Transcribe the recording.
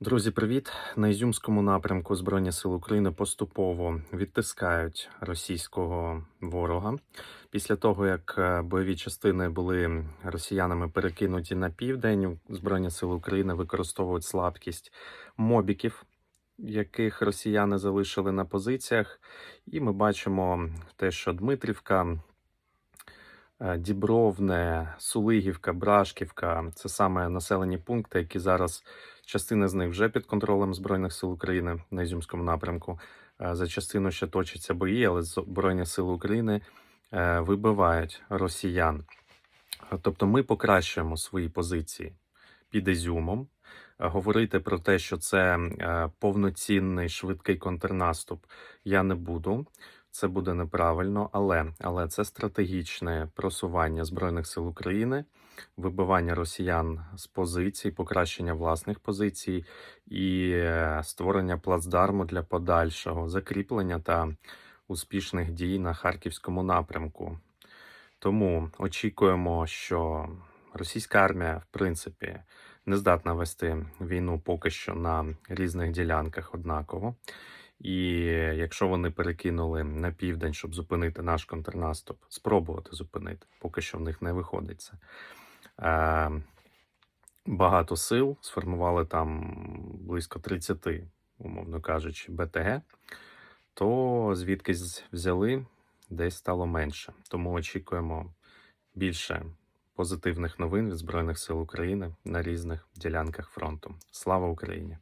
Друзі, привіт! На Ізюмському напрямку Збройні Сили України поступово відтискають російського ворога. Після того, як е, бойові частини були росіянами перекинуті на південь, Збройні Сили України використовують слабкість мобіків, яких росіяни залишили на позиціях. І ми бачимо те, що Дмитрівка, е, Дібровне, Сулигівка, Брашківка це саме населені пункти, які зараз частина з них вже під контролем Збройних сил України на Ізюмському напрямку. Е, За частину ще точаться бої, але Збройні сили України е, вибивають росіян. Е, Тобто ми покращуємо свої позиції під Ізюмом. Говорити про те, що це е, повноцінний швидкий контрнаступ, я не буду. Це буде неправильно, але, але це стратегічне просування Збройних сил України, вибивання росіян з позицій, покращення власних позицій і е, створення плацдарму для подальшого закріплення та успішних дій на харківському напрямку. Тому очікуємо, що російська армія, в принципі, не здатна вести війну поки що на різних ділянках однаково. І якщо вони перекинули на південь, щоб зупинити наш контрнаступ, спробувати зупинити, поки що в них не виходить це. Багато сил сформували там близько 30, умовно кажучи, БТГ, то звідкись взяли, десь стало менше. Тому очікуємо більше позитивних новин від Збройних сил України на різних ділянках фронту. Слава Україні!